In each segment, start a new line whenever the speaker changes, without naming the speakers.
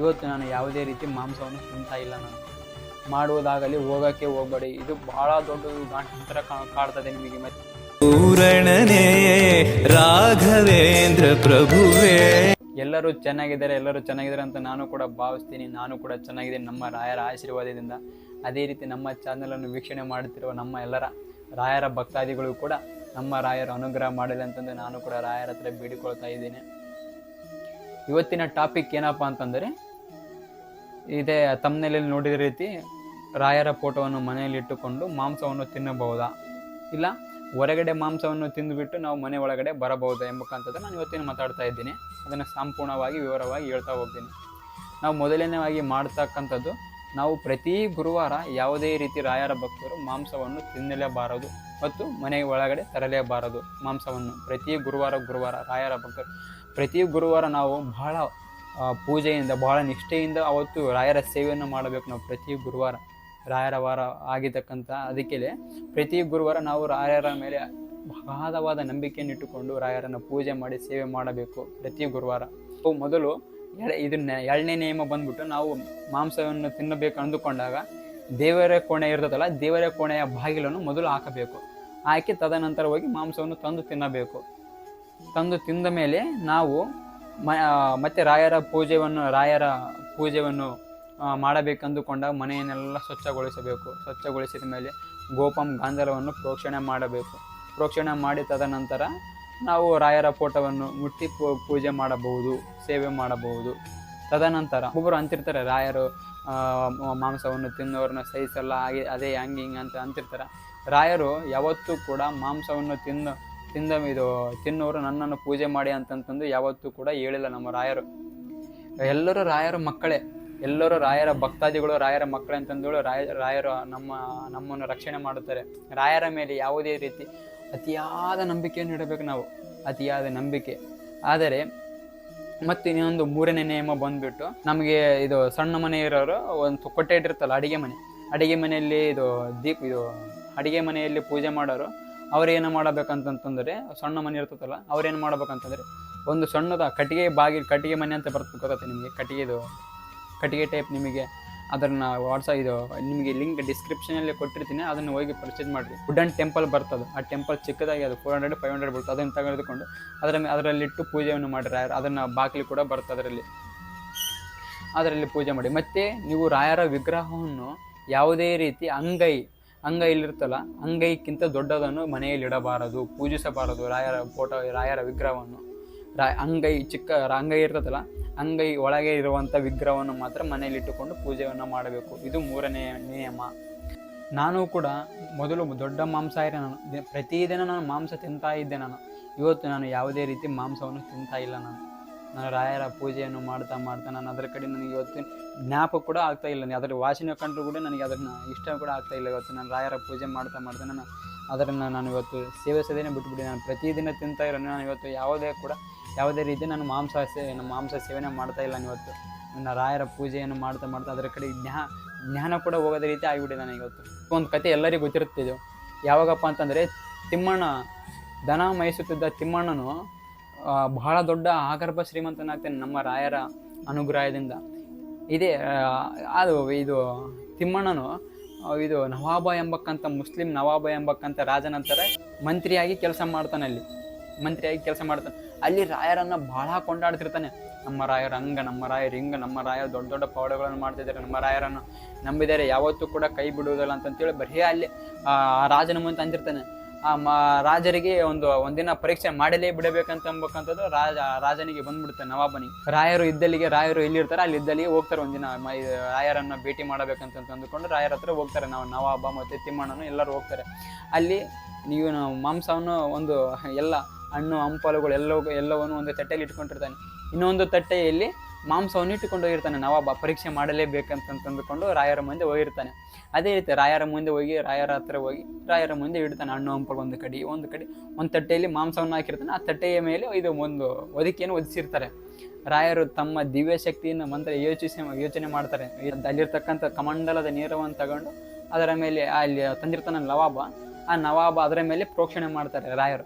ಇವತ್ತು ನಾನು ಯಾವುದೇ ರೀತಿ ಮಾಂಸವನ್ನು ತಿಂತಾ ಇಲ್ಲ ನಾನು. ಮಾಡುವುದಾಗಲಿ ಹೋಗೋಕ್ಕೆ ಹೋಗಬೇಡಿ. ಇದು ಬಹಳ ದೊಡ್ಡ ಗಾಂಠಾಂತರ ಕಾಣ್ತದೆ ಕಾಡ್ತದೆ ನಿಮಗೆ ಮತ್ತೆ.
ಪೂರಣನೇ ರಾಘವೇಂದ್ರ ಪ್ರಭುವೇ.
ಎಲ್ಲರೂ ಚೆನ್ನಾಗಿದ್ದಾರೆ ಎಲ್ಲರೂ ಚೆನ್ನಾಗಿದ್ದಾರೆ ಅಂತ ನಾನು ಕೂಡ ಭಾವಿಸ್ತೀನಿ. ನಾನು ಕೂಡ ಚೆನ್ನಾಗಿದ್ದೀನಿ ನಮ್ಮ ರಾಯರ ಆಶೀರ್ವಾದದಿಂದ ಅದೇ ರೀತಿ ನಮ್ಮ ಚಾನಲನ್ನು ವೀಕ್ಷಣೆ ಮಾಡುತ್ತಿರುವ ನಮ್ಮ ಎಲ್ಲರ ರಾಯರ ಭಕ್ತಾದಿಗಳು ಕೂಡ ನಮ್ಮ ರಾಯರ ಅನುಗ್ರಹ ಮಾಡಲಿ ಅಂತಂದು ನಾನು ಕೂಡ ರಾಯರ ಹತ್ರ ಬೇಡಿಕೊಳ್ತಾ ಇದ್ದೀನಿ. ಇವತ್ತಿನ ಟಾಪಿಕ್ ಏನಪ್ಪ ಅಂತಂದರೆ ಇದೇ ತಮ್ಮನೇಲಿ ನೋಡಿದ ರೀತಿ ರಾಯರ ಫೋಟೋವನ್ನು ಮನೆಯಲ್ಲಿ ಇಟ್ಟುಕೊಂಡು ಮಾಂಸವನ್ನು ತಿನ್ನಬಹುದಾ? ಇಲ್ಲ, ಹೊರಗಡೆ ಮಾಂಸವನ್ನು ತಿಂದುಬಿಟ್ಟು ನಾವು ಮನೆ ಒಳಗಡೆ ಬರಬಹುದಾ ಎಂಬಕ್ಕಂಥದ್ದು ನಾನು ಇವತ್ತಿನ ಮಾತಾಡ್ತಾ ಇದ್ದೀನಿ. ಅದನ್ನು ಸಂಪೂರ್ಣವಾಗಿ ವಿವರವಾಗಿ ಹೇಳ್ತಾ ಹೋಗ್ತೀನಿ. ನಾವು ಮೊದಲನೇವಾಗಿ ಮಾಡ್ತಕ್ಕಂಥದ್ದು, ನಾವು ಪ್ರತಿ ಗುರುವಾರ ಯಾವುದೇ ರೀತಿ ರಾಯರ ಭಕ್ತರು ಮಾಂಸವನ್ನು ತಿನ್ನಲೇಬಾರದು ಮತ್ತು ಮನೆ ಒಳಗಡೆ ತರಲೇಬಾರದು ಮಾಂಸವನ್ನು. ಪ್ರತಿ ಗುರುವಾರ ಗುರುವಾರ ರಾಯರ ಭಕ್ತರು. ಪ್ರತಿ ಗುರುವಾರ ನಾವು ಬಹಳ ಪೂಜೆಯಿಂದ, ಬಹಳ ನಿಷ್ಠೆಯಿಂದ ಅವತ್ತು ರಾಯರ ಸೇವೆಯನ್ನು ಮಾಡಬೇಕು ನಾವು ಪ್ರತಿ ಗುರುವಾರ, ರಾಯರ ವಾರ ಆಗಿರ್ತಕ್ಕಂಥ ಅದಕ್ಕೆ ಪ್ರತಿ ಗುರುವಾರ ನಾವು ರಾಯರ ಮೇಲೆ ಬಹಳವಾದ ನಂಬಿಕೆಯನ್ನು ಇಟ್ಟುಕೊಂಡು ರಾಯರನ್ನು ಪೂಜೆ ಮಾಡಿ ಸೇವೆ ಮಾಡಬೇಕು ಪ್ರತಿ ಗುರುವಾರ. ಸೊ, ಮೊದಲು ಇದನ್ನ ಎರಡನೇ ನಿಯಮ ಬಂದ್ಬಿಟ್ಟು ನಾವು ಮಾಂಸವನ್ನು ತಿನ್ನಬೇಕು ಅಂದುಕೊಂಡಾಗ ದೇವರ ಕೋಣೆ ಇರ್ತದಲ್ಲ, ದೇವರ ಕೋಣೆಯ ಬಾಗಿಲನ್ನು ಮೊದಲು ಹಾಕಬೇಕು. ಹಾಕಿ ತದನಂತರ ಹೋಗಿ ಮಾಂಸವನ್ನು ತಂದು ತಿನ್ನಬೇಕು. ತಂದು ತಿಂದ ಮೇಲೆ ನಾವು ಮತ್ತೆ ರಾಯರ ಪೂಜೆಯನ್ನು ರಾಯರ ಪೂಜೆಯನ್ನು ಮಾಡಬೇಕಂದುಕೊಂಡಾಗ ಮನೆಯನ್ನೆಲ್ಲ ಸ್ವಚ್ಛಗೊಳಿಸಬೇಕು. ಸ್ವಚ್ಛಗೊಳಿಸಿದ ಮೇಲೆ ಗೋಪಂ ಗಾಂಧರವನ್ನು ಪ್ರೋಕ್ಷಣೆ ಮಾಡಬೇಕು. ಪ್ರೋಕ್ಷಣೆ ಮಾಡಿ ತದನಂತರ ನಾವು ರಾಯರ ಫೋಟೋವನ್ನು ಮುಟ್ಟಿ ಪೂಜೆ ಮಾಡಬಹುದು, ಸೇವೆ ಮಾಡಬಹುದು. ತದನಂತರ ಒಬ್ಬರು ಅಂತಿರ್ತಾರೆ, ರಾಯರು ಮಾಂಸವನ್ನು ತಿನ್ನೋರನ್ನ ಸಹಿಸಲ್ಲ, ಹಾಗೆ, ಅದೇ, ಹಂಗೆ, ಹಿಂಗೆ ಅಂತ ಅಂತಿರ್ತಾರೆ. ರಾಯರು ಯಾವತ್ತೂ ಕೂಡ ಮಾಂಸವನ್ನು ತಿನ್ನು ತಿಂದ ಇದು ತಿನ್ನೋರು ನನ್ನನ್ನು ಪೂಜೆ ಮಾಡಿ ಅಂತಂತಂದು ಯಾವತ್ತೂ ಕೂಡ ಹೇಳಿಲ್ಲ ನಮ್ಮ ರಾಯರು. ಎಲ್ಲರೂ ರಾಯರ ಮಕ್ಕಳೇ. ಎಲ್ಲರೂ ರಾಯರ ಭಕ್ತಾದಿಗಳು, ರಾಯರ ಮಕ್ಕಳೇ ಅಂತಂದೇಳು ರಾಯ, ರಾಯರು ನಮ್ಮ, ನಮ್ಮನ್ನು ರಕ್ಷಣೆ ಮಾಡುತ್ತಾರೆ. ರಾಯರ ಮೇಲೆ ಯಾವುದೇ ರೀತಿ ಅತಿಯಾದ ನಂಬಿಕೆಯನ್ನು ಇಡಬೇಕು ನಾವು. ಅತಿಯಾದ ನಂಬಿಕೆ. ಆದರೆ ಮತ್ತೆ ಇನ್ನೊಂದು ಮೂರನೇ ನಿಯಮ ಬಂದ್ಬಿಟ್ಟು ನಮಗೆ ಇದು ಸಣ್ಣ ಮನೆ ಇರೋರು ಒಂದು ಕೊಟ್ಟೆ ಇಟ್ಟಿರ್ತಲ್ಲ ಅಡುಗೆ ಮನೆ. ಅಡಿಗೆ ಮನೆಯಲ್ಲಿ ಇದು ದೀಪ, ಇದು ಅಡಿಗೆ ಮನೆಯಲ್ಲಿ ಪೂಜೆ ಮಾಡೋರು ಅವ್ರೇನು ಮಾಡಬೇಕಂತಂತಂದರೆ, ಸಣ್ಣ ಮನೆ ಇರ್ತದಲ್ಲ, ಅವ್ರೇನು ಮಾಡ್ಬೇಕಂತಂದರೆ, ಒಂದು ಸಣ್ಣದ ಕಟ್ಟಿಗೆ ಬಾಗಿ ಕಟ್ಟಿಗೆ ಮನೆ ಅಂತ ಬರ್ತದೆ ಗೊತ್ತೈತೆ ನಿಮಗೆ? ಕಟ್ಟಿಗೆದು, ಕಟ್ಟಿಗೆ ಟೈಪ್ ನಿಮಗೆ, ಅದನ್ನು ವಾಟ್ಸಪ್ ಇದು, ನಿಮಗೆ ಲಿಂಕ್ ಡಿಸ್ಕ್ರಿಪ್ಷನಲ್ಲಿ ಕೊಟ್ಟಿರ್ತೀನಿ, ಅದನ್ನು ಹೋಗಿ ಪರ್ಚೇಸ್ ಮಾಡಿರಿ. ವುಡನ್ ಟೆಂಪಲ್ ಬರ್ತದೆ, ಆ ಟೆಂಪಲ್ ಚಿಕ್ಕದಾಗಿ ಅದು ಫೋರ್ ಹಂಡ್ರೆಡ್ ಫೈವ್ ಹಂಡ್ರೆಡ್ ಬರ್ತದೆ ಅದನ್ನು ತೆಗೆದುಕೊಂಡು ಅದರ ಅದರಲ್ಲಿಟ್ಟು ಪೂಜೆಯನ್ನು ಮಾಡಿರಿ ಅದನ್ನು ಬಾಗಿಲು ಕೂಡ ಬರ್ತದೆ ಅದರಲ್ಲಿ. ಅದರಲ್ಲಿ ಪೂಜೆ ಮಾಡಿ. ಮತ್ತು ನೀವು ರಾಯರ ವಿಗ್ರಹವನ್ನು ಯಾವುದೇ ರೀತಿ ಅಂಗೈ ಅಂಗೈ ಇಲ್ಲಿರ್ತಲ್ಲ ಅಂಗೈಕ್ಕಿಂತ ದೊಡ್ಡದನ್ನು ಮನೆಯಲ್ಲಿ ಇಡಬಾರದು ಪೂಜಿಸಬಾರದು ರಾಯರ ಫೋಟೋ, ರಾಯರ ವಿಗ್ರಹವನ್ನು. ರಾ ಅಂಗೈ ಚಿಕ್ಕ ಅಂಗೈ ಇರ್ತದಲ್ಲ ಅಂಗೈ ಒಳಗೆ ಇರುವಂಥ ವಿಗ್ರಹವನ್ನು ಮಾತ್ರ ಮನೆಯಲ್ಲಿ ಇಟ್ಟುಕೊಂಡು ಪೂಜೆಯನ್ನು ಮಾಡಬೇಕು. ಇದು ಮೂರನೇ ನಿಯಮ. ನಾನು ಕೂಡ ಮೊದಲು ದೊಡ್ಡ ಮಾಂಸಾಹಾರಿ ನಾನು ಪ್ರತಿದಿನ ನಾನು ಮಾಂಸ ತಿಂತಾ ಇದ್ದೆ ನಾನು. ಇವತ್ತು ನಾನು ಯಾವುದೇ ರೀತಿ ಮಾಂಸವನ್ನು ತಿಂತಾ ಇಲ್ಲ ನಾನು. ನಾನು ರಾಯರ ಪೂಜೆಯನ್ನು ಮಾಡ್ತಾ ಮಾಡ್ತಾ ನಾನು ಅದರ ಕಡೆ ನನಗೆ ಇವತ್ತು ಜ್ಞಾಪ ಕೂಡ ಆಗ್ತಾ ಇಲ್ಲ. ಅದರ ವಾಸನೆ ಕಂಡ್ರು ಕೂಡ ನನಗೆ ಅದನ್ನು ಇಷ್ಟ ಕೂಡ ಆಗ್ತಾ ಇಲ್ಲ. ಇವತ್ತು ನಾನು ರಾಯರ ಪೂಜೆ ಮಾಡ್ತಾ ಮಾಡ್ತಾ ನಾನು ಅದನ್ನು ನಾನು ಇವತ್ತು ಸೇವಿಸೋದೇನೆ ಬಿಟ್ಬಿಡಿ. ನಾನು ಪ್ರತಿದಿನ ತಿಂತಾ ಇರೋ ನಾನು ಇವತ್ತು ಯಾವುದೇ ಕೂಡ ಯಾವುದೇ ರೀತಿ ನಾನು ಮಾಂಸ ಸೇ ಮಾಂಸ ಸೇವನೆ ಮಾಡ್ತಾ ಇಲ್ಲ ನಾನು ಇವತ್ತು. ನನ್ನ ರಾಯರ ಪೂಜೆಯನ್ನು ಮಾಡ್ತಾ ಮಾಡ್ತಾ ಅದರ ಕಡೆ ಜ್ಞಾ, ಜ್ಞಾನ ಕೂಡ ಹೋಗೋದ ರೀತಿ ಆಗಿಬಿಟ್ಟಿದೆ ನನಗೆ ಇವತ್ತು. ಒಂದು ಕತೆ ಎಲ್ಲರಿಗೂ ಗೊತ್ತಿರುತ್ತಿದ್ದು ಯಾವಾಗಪ್ಪ ಅಂತಂದರೆ ತಿಮ್ಮಣ್ಣ, ದನ ಮೈಸುತ್ತಿದ್ದ ತಿಮ್ಮಣ್ಣನು ಬಹಳ ದೊಡ್ಡ ಆಗರ್ಭ ಶ್ರೀಮಂತನಾಗ್ತಾನೆ ನಮ್ಮ ರಾಯರ ಅನುಗ್ರಹದಿಂದ. ಇದೇ ಅದು ಇದು ತಿಮ್ಮಣ್ಣನು ಇದು ನವಾಬ ಎಂಬಕ್ಕಂಥ ಮುಸ್ಲಿಂ ನವಾಬ ಎಂಬಕ್ಕಂಥ ರಾಜನಂತರ ಮಂತ್ರಿಯಾಗಿ ಕೆಲಸ ಮಾಡ್ತಾನೆ ಅಲ್ಲಿ. ಮಂತ್ರಿಯಾಗಿ ಕೆಲಸ ಮಾಡ್ತಾನೆ. ಅಲ್ಲಿ ರಾಯರನ್ನು ಬಹಳ ಕೊಂಡಾಡ್ತಿರ್ತಾನೆ. ನಮ್ಮ ರಾಯರ ಹಂಗ ನಮ್ಮ ರಾಯರ್ ಹಿಂಗ ನಮ್ಮ ರಾಯರ್ ದೊಡ್ಡ ದೊಡ್ಡ ಪವಾಡಗಳನ್ನು ಮಾಡ್ತಿದ್ದಾರೆ, ನಮ್ಮ ರಾಯರನ್ನು ನಂಬಿದ್ದಾರೆ. ಯಾವತ್ತೂ ಕೂಡ ಕೈ ಬಿಡುವುದಿಲ್ಲ ಅಂತಂತೇಳಿ ಬರೀ ಅಲ್ಲಿ, ಆ ರಾಜನ ಮುಂದೆ ಅಂದಿರ್ತಾನೆ ಆ ರಾಜರಿಗೆ ಒಂದು, ಒಂದಿನ ಪರೀಕ್ಷೆ ಮಾಡಲೇ ಬಿಡಬೇಕಂತ ಅಂಬಕ್ಕಂಥದ್ದು ರಾಜ, ರಾಜನಿಗೆ ಬಂದ್ಬಿಡುತ್ತೆ ನವಾಬನಿಗೆ. ರಾಯರು ಇದ್ದಲ್ಲಿಗೆ, ರಾಯರು ಎಲ್ಲಿರ್ತಾರೆ ಅಲ್ಲಿ ಇದ್ದಲ್ಲಿಗೆ ಹೋಗ್ತಾರೆ ಒಂದಿನ. ರಾಯರನ್ನ ಭೇಟಿ ಮಾಡಬೇಕಂತ ಅಂದುಕೊಂಡು ರಾಯರ ಹತ್ರ ಹೋಗ್ತಾರೆ ನಾವು, ನವಾಬ ಮತ್ತು ತಿಮ್ಮಣ್ಣನು ಎಲ್ಲರೂ ಹೋಗ್ತಾರೆ. ಅಲ್ಲಿ ನಾವು ಮಾಂಸವನ್ನು ಒಂದು ಎಲ್ಲ ಹಣ್ಣು, ಹಂಪಲುಗಳು ಎಲ್ಲವೂ, ಎಲ್ಲವನ್ನು ಒಂದು ತಟ್ಟೆಯಲ್ಲಿ ಇಟ್ಕೊಂಡಿರ್ತಾನೆ. ಇನ್ನೊಂದು ತಟ್ಟೆಯಲ್ಲಿ ಮಾಂಸವನ್ನು ಇಟ್ಟುಕೊಂಡು ಹೋಗಿರ್ತಾನೆ. ನವಾಬ ಪರೀಕ್ಷೆ ಮಾಡಲೇಬೇಕಂತಂದುಕೊಂಡು ರಾಯರ ಮುಂದೆ ಹೋಗಿರ್ತಾನೆ. ಅದೇ ರೀತಿ ರಾಯರ ಮುಂದೆ ಹೋಗಿ, ರಾಯರ ಹತ್ರ ಹೋಗಿ, ರಾಯರ ಮುಂದೆ ಇಡ್ತಾನೆ. ಹಣ್ಣು ಹಂಪಲು ಒಂದು ಕಡೆ ಒಂದು ಕಡೆ, ಒಂದು ತಟ್ಟೆಯಲ್ಲಿ ಮಾಂಸವನ್ನು ಹಾಕಿರ್ತಾನೆ. ಆ ತಟ್ಟೆಯ ಮೇಲೆ ಇದು ಒಂದು ಒದಿಕೆಯನ್ನು ಒದಿಸಿರ್ತಾರೆ ರಾಯರು ತಮ್ಮ ದಿವ್ಯ ಶಕ್ತಿಯನ್ನು ಮಂತ್ರ ಯೋಚಿಸಿ, ಯೋಚನೆ ಮಾಡ್ತಾರೆ. ಅಲ್ಲಿರ್ತಕ್ಕಂಥ ಕಮಂಡಲದ ನೀರವನ್ನು ತಗೊಂಡು ಅದರ ಮೇಲೆ ಅಲ್ಲಿ ತಂದಿರ್ತಾನೆ ನವಾಬ. ಆ ನವಾಬ ಅದರ ಮೇಲೆ ಪ್ರೋಕ್ಷಣೆ ಮಾಡ್ತಾರೆ ರಾಯರು.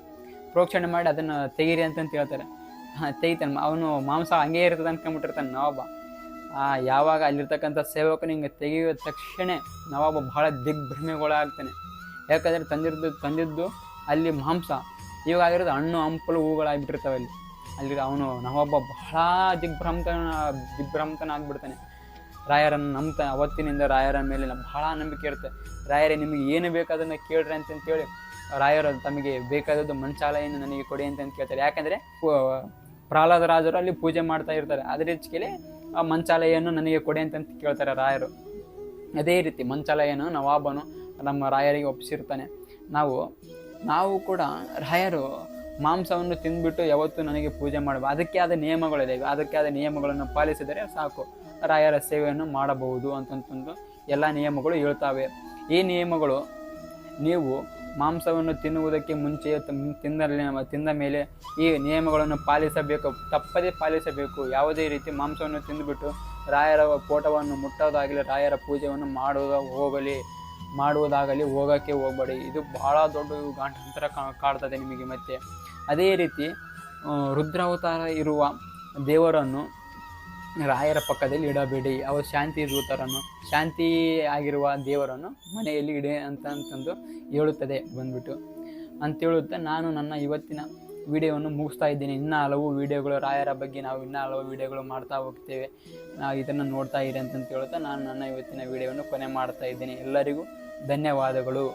ಪ್ರೋಕ್ಷಣೆ ಮಾಡಿ ಅದನ್ನು ತೆಗೀರಿ ಅಂತಂತ ಹೇಳ್ತಾರೆ. ತೆಗಿತಾನೆ ಅವನು ಮಾಂಸ ಹಂಗೆ ಇರ್ತದೆ ಅನ್ಕೊಂಬಿಟ್ಟಿರ್ತಾನೆ ನವಾಬ. ಆ, ಯಾವಾಗ ಅಲ್ಲಿರ್ತಕ್ಕಂಥ ಸೇವಕನ ಹಿಂಗೆ ತೆಗೆಯುವ ತಕ್ಷಣ ನವಾಬ ಬಹಳ ದಿಗ್ಭ್ರಮೆಗಳಾಗ್ತಾನೆ. ಯಾಕಂದರೆ ತಂದಿದ್ದು ತಂದಿದ್ದು ಅಲ್ಲಿ ಮಾಂಸ. ಇವಾಗ ಆಗಿರೋದು ಹಣ್ಣು, ಹಂಪಲು, ಹೂಗಳಾಗ್ಬಿಟ್ಟಿರ್ತಾವೆ ಅಲ್ಲಿ. ಅಲ್ಲಿ ಅವನು ನವಾಬ ಬಹಳ ದಿಗ್ಭ್ರಮತನ ದಿಗ್ಭ್ರಮತನ ಆಗ್ಬಿಡ್ತಾನೆ ರಾಯರನ್ನು ನಂಬ್ತಾನೆ. ಅವತ್ತಿನಿಂದ ರಾಯರ ಮೇಲೆ ಬಹಳ ನಂಬಿಕೆ ಇರುತ್ತೆ. ರಾಯರೇ, ನಿಮಗೆ ಏನು ಬೇಕಾದನ್ನು ಕೇಳ್ರಿ ಅಂತಂತೇಳಿ, ರಾಯರು ತಮಗೆ ಬೇಕಾದದ್ದು ಮಂಚಾಲಯನ್ನು ನನಗೆ ಕೊಡಿ ಅಂತ ಕೇಳ್ತಾರೆ. ಯಾಕಂದರೆ ಪ್ರಹ್ಲಾದ ರಾಜರು ಅಲ್ಲಿ ಪೂಜೆ ಮಾಡ್ತಾ ಇರ್ತಾರೆ. ಅದ್ರ ಹೆಚ್ಚಿಗೆ ಆ ಮಂಚಾಲಯನ್ನು ನನಗೆ ಕೊಡಿ ಅಂತ ಕೇಳ್ತಾರೆ ರಾಯರು. ಅದೇ ರೀತಿ ಮಂಚಾಲಯನ್ನು ನವಾಬನು ನಮ್ಮ ರಾಯರಿಗೆ ಒಪ್ಪಿಸಿರ್ತಾನೆ. ನಾವು ನಾವು ಕೂಡ ರಾಯರು ಮಾಂಸವನ್ನು ತಿಂದ್ಬಿಟ್ಟು ಯಾವತ್ತೂ ನನಗೆ ಪೂಜೆ ಮಾಡಬೇಕು ಅದಕ್ಕೆ ಆದ ನಿಯಮಗಳಿದ್ದಾವೆ ಅದಕ್ಕೆ ಆದ ನಿಯಮಗಳನ್ನು ಪಾಲಿಸಿದರೆ ಸಾಕು. ರಾಯರ ಸೇವೆಯನ್ನು ಮಾಡಬಹುದು ಅಂತಂತಂದು ಎಲ್ಲ ನಿಯಮಗಳು ಹೇಳ್ತಾವೆ. ಈ ನಿಯಮಗಳು ನೀವು ಮಾಂಸವನ್ನು ತಿನ್ನುವುದಕ್ಕೆ ಮುಂಚೆ ತಿನ್ನಲಿ ತಿಂದ ಮೇಲೆ ಈ ನಿಯಮಗಳನ್ನು ಪಾಲಿಸಬೇಕು. ತಪ್ಪದೇ ಪಾಲಿಸಬೇಕು. ಯಾವುದೇ ರೀತಿ ಮಾಂಸವನ್ನು ತಿಂದುಬಿಟ್ಟು ರಾಯರ ಫೋಟೋವನ್ನು ಮುಟ್ಟೋದಾಗಲಿ, ರಾಯರ ಪೂಜೆಯನ್ನು ಮಾಡುವ, ಹೋಗಲಿ, ಮಾಡುವುದಾಗಲಿ ಹೋಗೋಕ್ಕೆ ಹೋಗಬೇಡಿ. ಇದು ಬಹಳ ದೊಡ್ಡ ಗಾಂಠಾಂತರ ಕಾಡ್ತದೆ ನಿಮಗೆ ಮತ್ತೆ. ಅದೇ ರೀತಿ, ರುದ್ರಾವತಾರ ಇರುವ ದೇವರನ್ನು ರಾಯರ ಪಕ್ಕದಲ್ಲಿ ಇಡಬೇಡಿ. ಅವರು ಶಾಂತಿ ದೂತರನ್ನು, ಶಾಂತಿ ಆಗಿರುವ ದೇವರನ್ನು ಮನೆಯಲ್ಲಿ ಇಡಿ ಅಂತ ಅಂತಂದು ಹೇಳುತ್ತದೆ ಬಂದ್ಬಿಟ್ಟು. ಅಂತೇಳುತ್ತಾ ನಾನು ನನ್ನ ಇವತ್ತಿನ ವಿಡಿಯೋವನ್ನು ಮುಗಿಸ್ತಾ ಇದ್ದೀನಿ. ಇನ್ನೂ ಹಲವು ವಿಡಿಯೋಗಳು, ರಾಯರ ಬಗ್ಗೆ ನಾವು ಇನ್ನೂ ಹಲವು ವಿಡಿಯೋಗಳು ಮಾಡ್ತಾ ಹೋಗ್ತೇವೆ. ನಾವು ಇದನ್ನು ನೋಡ್ತಾ ಇರಿ ಅಂತಂತ ಹೇಳುತ್ತಾ ನಾನು ನನ್ನ ಇವತ್ತಿನ ವಿಡಿಯೋವನ್ನು ಕೊನೆ ಮಾಡ್ತಾ ಇದ್ದೀನಿ. ಎಲ್ಲರಿಗೂ ಧನ್ಯವಾದಗಳು.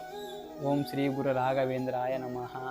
ಓಂ ಶ್ರೀ ಗುರು ರಾಘವೇಂದ್ರಾಯ ನಮಃ.